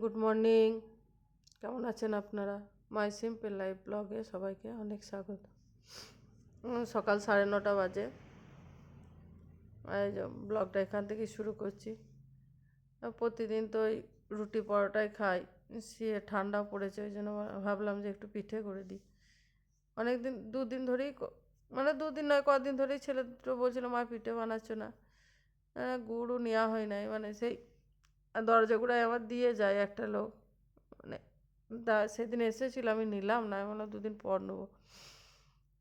Good morning কেমন আছেন আপনারা? মাই সিম্পল লাইফ ব্লগে সবাইকে অনেক স্বাগত। সকাল সাড়ে নটা বাজে। ব্লগটা এখান থেকে শুরু করছি। প্রতিদিন তো ওই রুটি পরোটাই খাই। সে ঠান্ডা পড়েছে, ওই জন্য ভাবলাম যে একটু পিঠে করে দিই। অনেক দিন দুদিন ধরেই মানে দুদিন নয়, কদিন ধরেই ছেলে দুটো বলছিল মা পিঠে বানাচ্ছ না। গুড়ও নেওয়া হয় নাই। মানে সেই দরজা গুড়ায় আমার দিয়ে যায় একটা লোক। মানে তা সেদিন এসেছিল, আমি নিলাম না, আমি বললাম দুদিন পর নেব।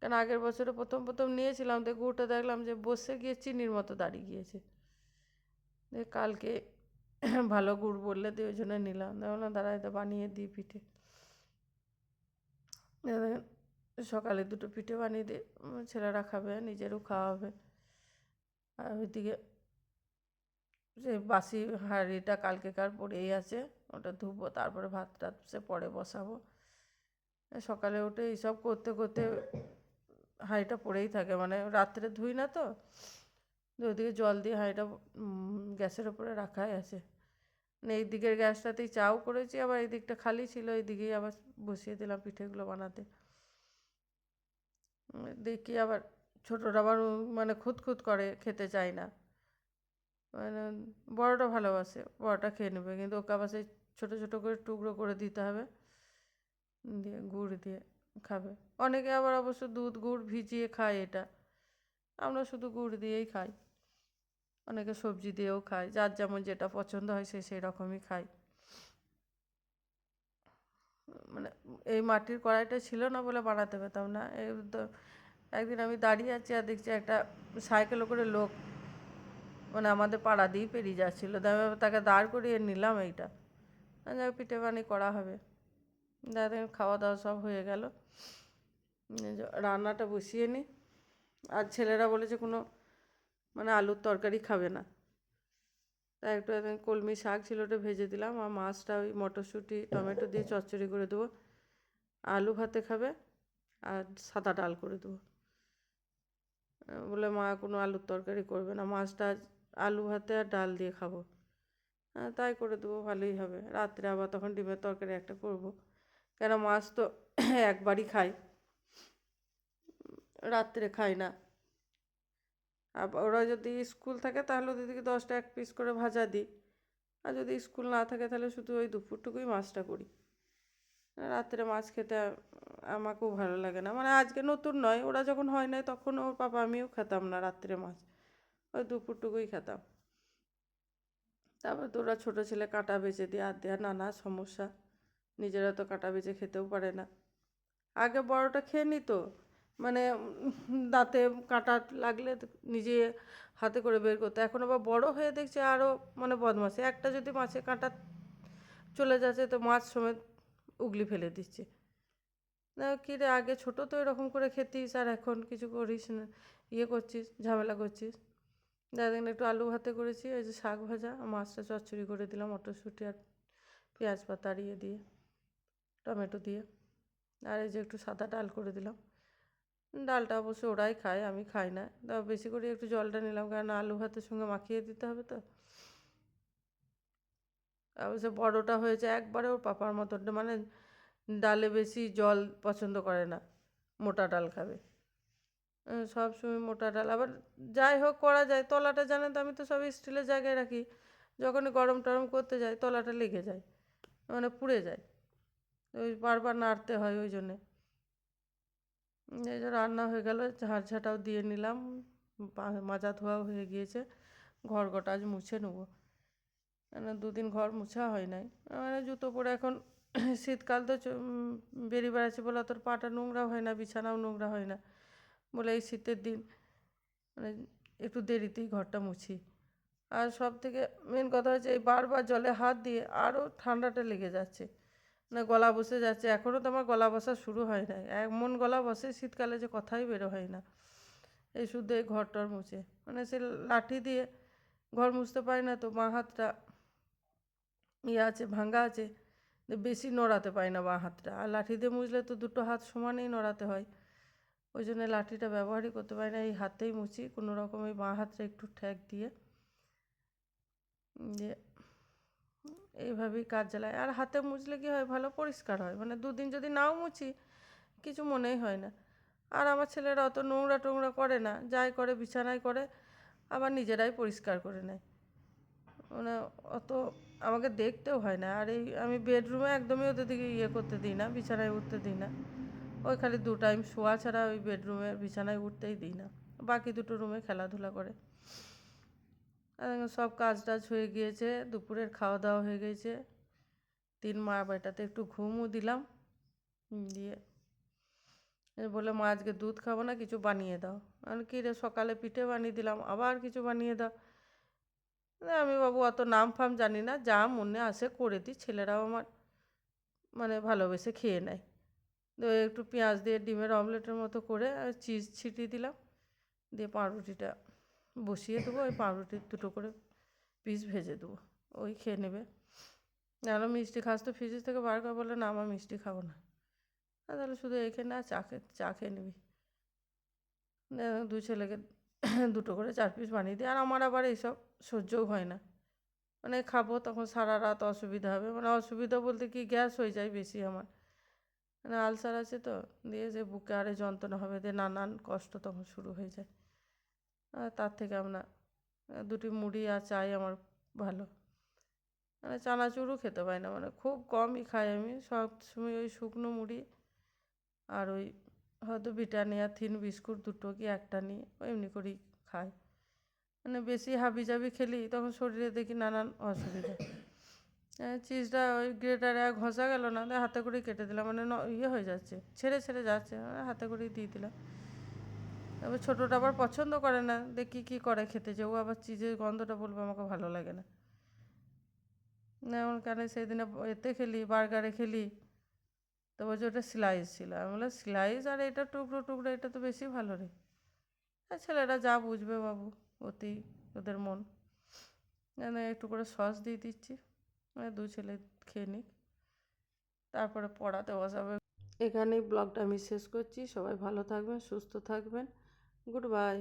কারণ আগের বছরে প্রথম প্রথম নিয়েছিলাম, তো গুড়টা দেখলাম যে বসে গিয়ে চিনির মতো দাঁড়িয়ে গিয়েছে। কালকে ভালো গুড় বললে দিয়ে ওই জন্য নিলাম। বললাম, দাঁড়া এটা বানিয়ে দিই পিঠে। সকালে দুটো পিঠে বানিয়ে দিই ছেলেরা খাবে, নিজেরও খাওয়া হবে। আর ওইদিকে যে বাসি হাঁড়িটা কালকেকার পড়েই আছে, ওটা ধুবো, তারপরে ভাত টাত সে পরে বসাবো। সকালে উঠে এইসব করতে করতে হাঁড়িটা পড়েই থাকে মানে রাত্রে ধুই না তো ওদিকে জল দিয়ে হাঁড়িটা গ্যাসের ওপরে রাখাই আছে। মানে এই দিকের গ্যাসটাতেই চাও করেছি, আবার এই দিকটা খালি ছিল, এই দিকেই আবার বসিয়ে দিলাম পিঠেগুলো বানাতে। দেখি আবার ছোটোটা আবার মানে খুঁতখুত করে, খেতে চায় না। মানে বড়টা ভালোবাসে, বড়টা খেয়ে নেবে। কিন্তু ওকে আবার সেই ছোটো ছোটো করে টুকরো করে দিতে হবে। দিয়ে গুড় দিয়ে খাবে। অনেকে আবার অবশ্য দুধ গুড় ভিজিয়ে খায় এটা। আমরা শুধু গুড় দিয়েই খাই। অনেকে সবজি দিয়েও খায়। যার যেমন যেটা পছন্দ হয় সে সেই রকমই খায়। মানে এই মাটির কড়াইটা ছিল না বলে বানাতে পেতাম না। এই একদিন আমি দাঁড়িয়ে আছি আর দেখছি একটা সাইকেলে করে লোক মানে আমাদের পাড়া দিয়েই পেরিয়ে যাচ্ছিল। আমি তাকে দাঁড় করিয়ে নিলাম এইটা। যাক পিঠে পানি করা হবে। দাদা খাওয়া দাওয়া সব হয়ে গেল। রান্নাটা বসিয়ে নিই আর ছেলেরা বলেছে, কোনো মানে আলুর তরকারি খাবে না। তাই একটু কলমি শাক ছিল, ওটা ভেজে দিলাম। আর মাছটা ওই মটরশুঁটি, টমেটো দিয়ে চচ্চড়ি করে দেবো। আলু ভাতে খাবে, আর সাদা ডাল করে দেবো। বলে মা, কোনো আলুর তরকারি করবে না। মাছটা আলু ভাতে আর ডাল দিয়ে খাব। হ্যাঁ তাই করে দেবো, ভালোই হবে। রাত্রে আবার তখন ডিমের তরকারি একটা করব। কেন, মাছ তো একবারই খাই। রাত্রে খাই না। আবার ওরা যদি স্কুল থাকে, তাহলে ওদের দিকে দশটা এক পিস করে ভাজা দিই। আর যদি স্কুল না থাকে, তাহলে শুধু ওই দুপুরটুকুই মাছটা করি। রাত্রে মাছ খেতে আমাকেও ভালো লাগে না। মানে আজকে নতুন নয়, ওরা যখন হয় নাই, তখন ওর পাপা আমিও খেতাম না রাত্রে মাছ। ওই দুপুরটুকুই খেতাম। তারপর তো ওরা ছোটো ছেলে কাঁটা বেছে দিয়ে আর দেওয়া নানা সমস্যা। নিজেরা তো কাঁটা বেছে খেতেও পারে না। আগে বড়টা খেয়ে নিত মানে দাঁতে কাঁটা লাগলে নিজে হাতে করে বের করতো। এখন আবার বড় হয়ে দেখছে আরও মানে বদমাশি। একটা যদি মাছে কাঁটা চলে যাচ্ছে, তো মাছ সমেত উগলি ফেলে দিচ্ছে। না, কী রে, আগে ছোটো তো এরকম করে খেতিস, আর এখন কিছু করিস না। ইয়ে করছিস, ঝামেলা করছিস। দাদিন একটু আলু ভাতে করেছি ওই যে শাক ভাজা মাছটা চচ্চড়ি করে দিলাম, মটরশুঁটি আর পেঁয়াজ পাতা ইয়ে দিয়ে, টমেটো দিয়ে, আর এই যে একটু সাদা ডাল করে দিলাম। ডালটা অবশ্য ওরাই খায়, আমি খাই না। তা বেশি করে একটু জলটা নিলাম, কারণ আলু ভাতের সঙ্গে মাখিয়ে দিতে হবে তো। অবশ্য বড়টা হয়েছে, একবারে ওর পাপার মতন মানে ডালে বেশি জল পছন্দ করে না, মোটা ডাল খাবে। আহ, সব সময় মোটা ডাল। আবার যাই হোক করা যায়। তলাটা জানেন তো আমি তো সব স্টিলের জায়গায় রাখি। যখনই গরম টরম করতে যাই তলাটা লেগে যায় মানে পুড়ে যায়। ওই বারবার নাড়তে হয় ওই জন্যে। এই যে রান্না হয়ে গেল ঝাঁটাও দিয়ে নিলাম। মাজা ধোয়াও হয়ে গিয়েছে। ঘর গোটা আজ মুছে নেব। কেন দুদিন ঘর মুছা হয় নাই। মানে জুতো পরে এখন শীতকাল তো বেরিয়ে বেড়াচ্ছে বলে তোর পাটা নোংরা হয় না বিছানাও নোংরা হয় না। বলে এই শীতের দিন মানে একটু দেরিতেই ঘরটা মুছি। আর সব থেকে মেন কথা হচ্ছে এই বারবার জলে হাত দিয়ে আরও ঠান্ডাটা লেগে যাচ্ছে। না, গলা বসে যাচ্ছে। এখনও তো আমার গলা বসা শুরু হয় না এমন গলা বসে শীতকালে যে কথাই বেরো হয় না। এই শুধু এই ঘরটার মুছে। মানে সে লাঠি দিয়ে ঘর মুছতে পারি না তো বাঁ হাতটা ইয়ে আছে, ভাঙ্গা আছে। বেশি নড়াতে পারি না বাঁ হাতটা। আর লাঠি দিয়ে মুছলে তো দুটো হাত সমানেই নড়াতে হয়। ওই জন্য লাঠিটা ব্যবহারই করতে পারি না, এই হাতেই মুছি, কোনো রকম এই বাঁ হাতটা একটু ঠ্যাক দিয়ে দিয়ে এইভাবেই কাজ চালাই। আর হাতে মুছলে কি হয়, ভালো পরিষ্কার হয় মানে দুদিন যদি নাও মুছি, কিছু মনেই হয় না। আর আমার ছেলেরা অত নোংরা টোংরা করে না, যাই করে বিছানায় করে, আবার নিজেরাই পরিষ্কার করে নেয়। মানে অত আমাকে দেখতেও হয় না, আর এই আমি বেডরুমে একদমই ওদের দিকে ইয়ে করতে দিই না, বিছানায় উঠতে দিই না। ওই খালি দু টাইম শোয়া ছাড়া ওই বেডরুমে বিছানায় উঠতেই দিই না। বাকি দুটো রুমে খেলাধুলা করে। সব কাজ টাজ হয়ে গিয়েছে, দুপুরের খাওয়া দাওয়া হয়ে গেছে। তিন মা বেটাতে একটু ঘুমও দিলাম দিয়ে বলে মা, আজকে দুধ খাব না, কিছু বানিয়ে দাও। আমি কী রে, সকালে পিঠে বানিয়ে দিলাম, আবার কিছু বানিয়ে দাও? আমি বাবু অত নাম ফাম জানি না, যা মনে আসে করে দিই, ছেলেরাও আমার মানে ভালোবেসে খেয়ে নেয়। একটু পেঁয়াজ দিয়ে ডিমের অমলেটের মতো করে চিজ ছিটিয়ে দিলাম। দিয়ে পাউরুটিটা বসিয়ে দেবো, ওই পাউরুটির দুটো করে পিস ভেজে দেবো। ওই খেয়ে নেবে। আরও মিষ্টি খাস তো ফ্রিজ থেকে বার করে বলে না আমার মিষ্টি খাব না। তাহলে শুধু এখানে না, চা খেয়ে চা খেয়ে নিবি। দু ছেলেকে দুটো করে চার পিস বানিয়ে দিই। আর আমার আবার এইসব সহ্যও হয় না। মানে খাব তখন সারা রাত অসুবিধা হবে। মানে অসুবিধা বলতে কি, গ্যাস হয়ে যায় বেশি আমার। মানে আলসার আছে তো, দিয়ে যে বুকে আরে যন্ত্রণা হবে, দিয়ে নানান কষ্ট তখন শুরু হয়ে যায়। আর তার থেকে আমরা, দুটি মুড়ি আর চাই আমার ভালো। মানে চানাচুরও খেতে পাই না মানে খুব কমই খাই আমি। সব সময় ওই শুকনো মুড়ি আর ওই হয়তো ব্রিটানিয়া, থিন বিস্কুট দুটো কি একটা নিয়ে ওই এমনি করেই খাই। মানে বেশি হাবি জাবি খেলি, তখন শরীরে দেখি নানান অসুবিধা। চিজটা ওই গ্রেটারে ঘষা গেল না, তাই হাতে করেই কেটে দিলাম মানে ইয়ে হয়ে যাচ্ছে, ছেড়ে ছেড়ে যাচ্ছে মানে হাতে করেই দিয়ে দিলাম। তারপর ছোটোটা আবার পছন্দ করে না, দেখি কী করে খেতে, যে ও আবার চিজের গন্ধটা বলবে, আমাকে ভালো লাগে না। না, এমন কেন, সেদিনে এতে খেলি বার্গারে খেলি, তো বলছে ওটা স্লাইস ছিল। আমি বললাম স্লাইস আর এটা টুকরো টুকরো, এটা তো বেশি ভালো রে। আর ছেলেরা যা বুঝবে বাবু, অতি ওদের মন। একটু করে সস দিয়ে দিচ্ছি। দু ছেলে খেয়ে নিক। তারপরে পড়াতে বসাবে এখানেই ব্লগটা আমি শেষ করছি। সবাই ভালো থাকবেন, সুস্থ থাকবেন। Good bye.